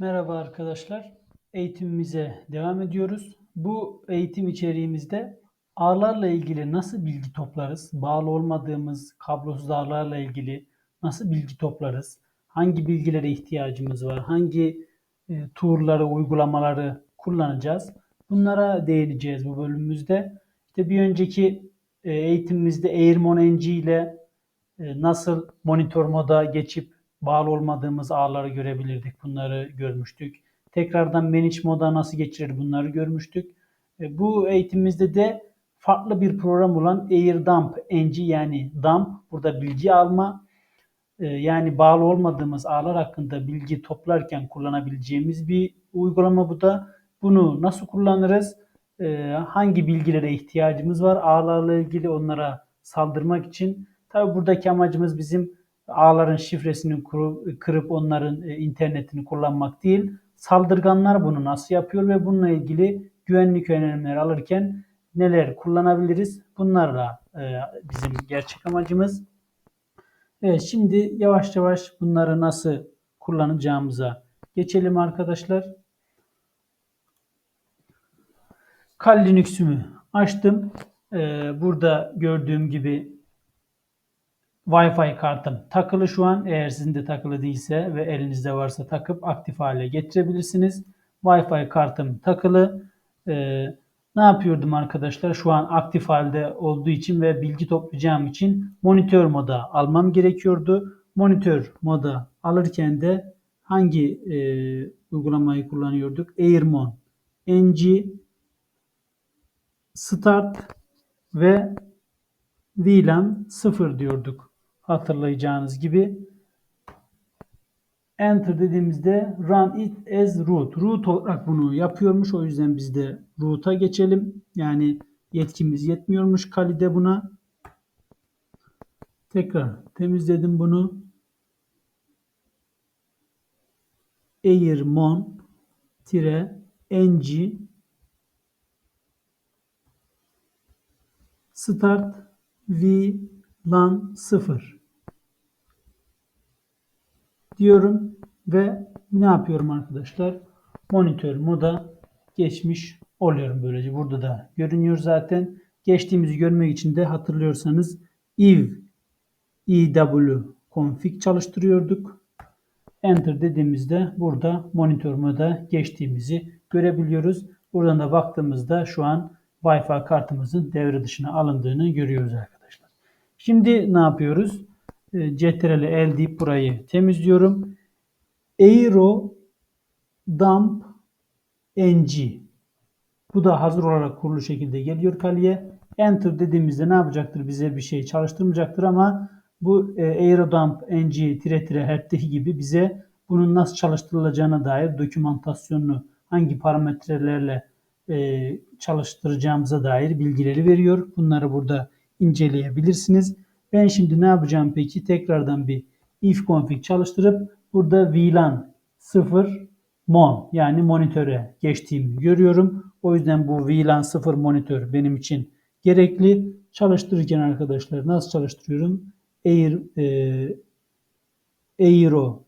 Merhaba arkadaşlar. Eğitimimize devam ediyoruz. Bu eğitim içeriğimizde ağlarla ilgili nasıl bilgi toplarız? Bağlı olmadığımız kablosuz ağlarla ilgili nasıl bilgi toplarız? Hangi bilgilere ihtiyacımız var? Hangi e, tool'ları, uygulamaları kullanacağız? Bunlara değineceğiz bu bölümümüzde. İşte bir önceki e, eğitimimizde Airmon NG ile e, nasıl monitör moda geçip bağlı olmadığımız ağları görebilirdik. Bunları görmüştük. Tekrardan manage moda nasıl geçirir bunları görmüştük. E, bu eğitimimizde de farklı bir program olan AirDump NG yani dump burada bilgi alma e, yani bağlı olmadığımız ağlar hakkında bilgi toplarken kullanabileceğimiz bir uygulama bu da. Bunu nasıl kullanırız? Hangi bilgilere ihtiyacımız var? Ağlarla ilgili onlara saldırmak için Tabi buradaki amacımız bizim ağların şifresini kırıp onların e, internetini kullanmak değil. Saldırganlar bunu nasıl yapıyor ve bununla ilgili güvenlik önlemleri alırken neler kullanabiliriz? Bunlarla e, bizim gerçek amacımız. Evet şimdi yavaş yavaş bunları nasıl kullanacağımıza geçelim arkadaşlar. Kali Linux'ümü açtım. E, burada gördüğüm gibi Wi-Fi kartım takılı şu an. Eğer sizin de takılı değilse ve elinizde varsa takıp aktif hale getirebilirsiniz. Wi-Fi kartım takılı. Ee, ne yapıyordum arkadaşlar? Şu an aktif halde olduğu için ve bilgi toplayacağım için monitör moda almam gerekiyordu. Monitör moda alırken de hangi e, uygulamayı kullanıyorduk? Airmon, NG, Start ve VLAN 0 diyorduk hatırlayacağınız gibi enter dediğimizde run it as root. Root olarak bunu yapıyormuş. O yüzden biz de root'a geçelim. Yani yetkimiz yetmiyormuş Kali'de buna. Tekrar temizledim bunu. airmon ng start v lan 0 diyorum ve ne yapıyorum arkadaşlar? Monitör moda geçmiş oluyorum böylece. Burada da görünüyor zaten. Geçtiğimizi görmek için de hatırlıyorsanız ev ew config çalıştırıyorduk. Enter dediğimizde burada monitör moda geçtiğimizi görebiliyoruz. Buradan da baktığımızda şu an Wi-Fi kartımızın devre dışına alındığını görüyoruz arkadaşlar. Şimdi ne yapıyoruz? E, CTRL el deyip burayı temizliyorum. Aero dump ng bu da hazır olarak kurulu şekilde geliyor kaliye. Enter dediğimizde ne yapacaktır? Bize bir şey çalıştırmayacaktır ama bu e, aerodump ng tire tire hert'teki gibi bize bunun nasıl çalıştırılacağına dair dokümantasyonunu hangi parametrelerle e, çalıştıracağımıza dair bilgileri veriyor. Bunları burada inceleyebilirsiniz. Ben şimdi ne yapacağım peki? Tekrardan bir if config çalıştırıp burada VLAN 0 mon yani monitöre geçtiğimi görüyorum. O yüzden bu VLAN 0 monitör benim için gerekli. Çalıştırırken arkadaşlar nasıl çalıştırıyorum? Air, e, Aero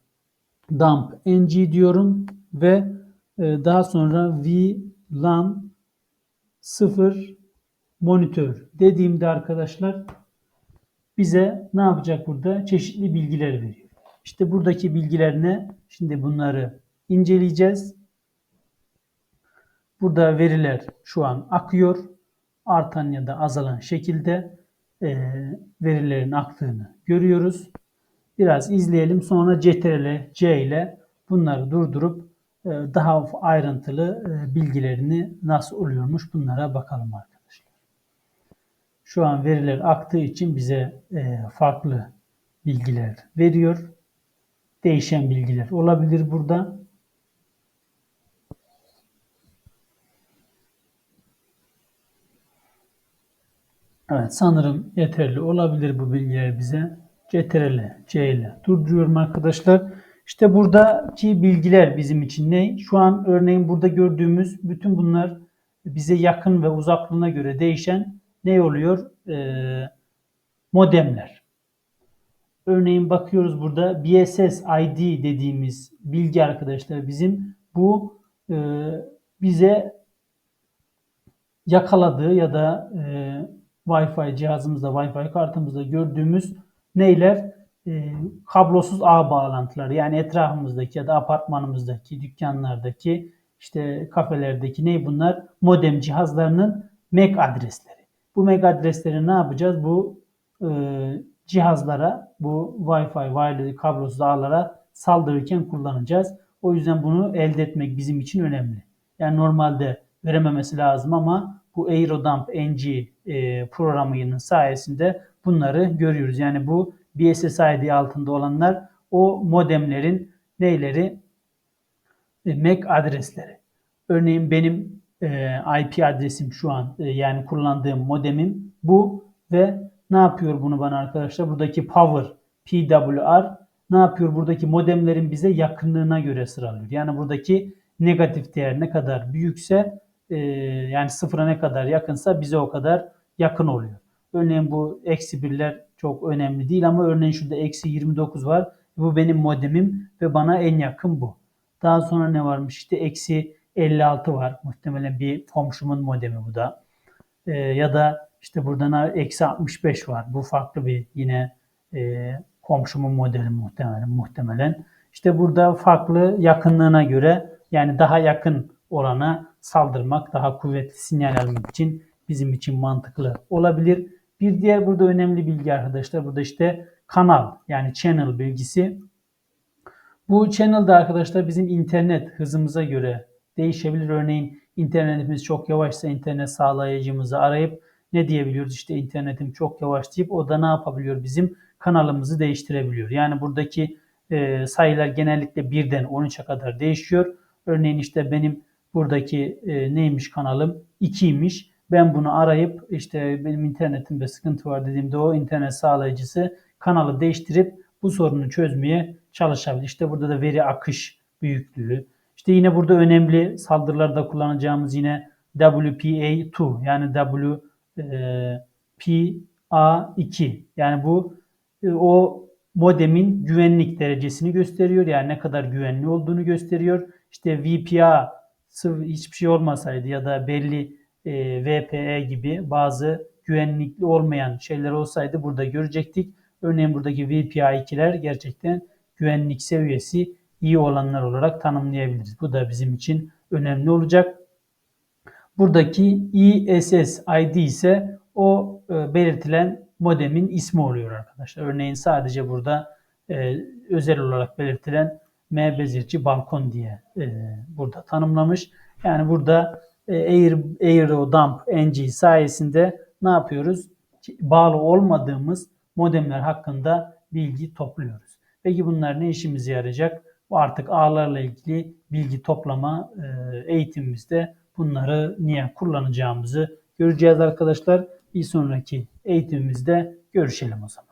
dump ng diyorum ve e, daha sonra VLAN 0 monitör dediğimde arkadaşlar bize ne yapacak burada? Çeşitli bilgiler veriyor. İşte buradaki bilgiler ne? Şimdi bunları inceleyeceğiz. Burada veriler şu an akıyor. Artan ya da azalan şekilde e, verilerin aktığını görüyoruz. Biraz izleyelim. Sonra CTRL C ile bunları durdurup e, daha ayrıntılı e, bilgilerini nasıl oluyormuş bunlara bakalım arkadaşlar. Şu an veriler aktığı için bize e, farklı bilgiler veriyor. Değişen bilgiler olabilir burada. Evet sanırım yeterli olabilir bu bilgiler bize. CTRL C ile durduruyorum arkadaşlar. İşte buradaki bilgiler bizim için ne? Şu an örneğin burada gördüğümüz bütün bunlar bize yakın ve uzaklığına göre değişen ne oluyor? E, modemler. Örneğin bakıyoruz burada BSS ID dediğimiz bilgi arkadaşlar bizim bu e, bize yakaladığı ya da e, Wi-Fi cihazımızda, Wi-Fi kartımızda gördüğümüz neyler? E, kablosuz ağ bağlantıları. Yani etrafımızdaki ya da apartmanımızdaki, dükkanlardaki, işte kafelerdeki ne bunlar? Modem cihazlarının MAC adresleri. Bu MAC adresleri ne yapacağız? Bu e, cihazlara, bu Wi-Fi, wireless, kablosuz ağlara saldırırken kullanacağız. O yüzden bunu elde etmek bizim için önemli. Yani normalde verememesi lazım ama bu Aerodump NG e, programının sayesinde bunları görüyoruz. Yani bu BSSID altında olanlar o modemlerin neyleri? E, MAC adresleri. Örneğin benim e, IP adresim şu an e, yani kullandığım modemim bu ve ne yapıyor bunu bana arkadaşlar? Buradaki power PWR ne yapıyor? Buradaki modemlerin bize yakınlığına göre sıralıyor. Yani buradaki negatif değer ne kadar büyükse e, yani sıfıra ne kadar yakınsa bize o kadar yakın oluyor. Örneğin bu eksi birler çok önemli değil ama örneğin şurada eksi 29 var. Bu benim modemim ve bana en yakın bu. Daha sonra ne varmış? İşte eksi 56 var. Muhtemelen bir komşumun modemi bu da. E, ya da işte buradan eksi 65 var. Bu farklı bir yine e, komşumun modeli muhtemelen. muhtemelen. İşte burada farklı yakınlığına göre yani daha yakın olana saldırmak, daha kuvvetli sinyal almak için bizim için mantıklı olabilir. Bir diğer burada önemli bilgi arkadaşlar. Burada işte kanal yani channel bilgisi. Bu channel'da arkadaşlar bizim internet hızımıza göre değişebilir. Örneğin internetimiz çok yavaşsa internet sağlayıcımızı arayıp ne diyebiliyoruz? İşte internetim çok yavaş deyip o da ne yapabiliyor? Bizim kanalımızı değiştirebiliyor. Yani buradaki e, sayılar genellikle 1'den 13'e kadar değişiyor. Örneğin işte benim buradaki e, neymiş kanalım 2'ymiş. Ben bunu arayıp işte benim internetimde sıkıntı var dediğimde o internet sağlayıcısı kanalı değiştirip bu sorunu çözmeye çalışabilir. İşte burada da veri akış büyüklüğü. İşte yine burada önemli saldırılarda kullanacağımız yine WPA2 yani WPA2 yani bu e, o modemin güvenlik derecesini gösteriyor. Yani ne kadar güvenli olduğunu gösteriyor. İşte VPA hiçbir şey olmasaydı ya da belli e, VPE gibi bazı güvenlikli olmayan şeyler olsaydı burada görecektik. Örneğin buradaki VPA2'ler gerçekten güvenlik seviyesi iyi olanlar olarak tanımlayabiliriz. Bu da bizim için önemli olacak. Buradaki ISS ID ise o e, belirtilen modemin ismi oluyor arkadaşlar. Örneğin sadece burada e, özel olarak belirtilen M bezirci balkon diye e, burada tanımlamış. Yani burada e, Air, Aerodump NG sayesinde ne yapıyoruz? Bağlı olmadığımız modemler hakkında bilgi topluyoruz. Peki bunlar ne işimize yarayacak? Bu artık ağlarla ilgili bilgi toplama e, eğitimimizde bunları niye kullanacağımızı göreceğiz arkadaşlar. Bir sonraki eğitimimizde görüşelim o zaman.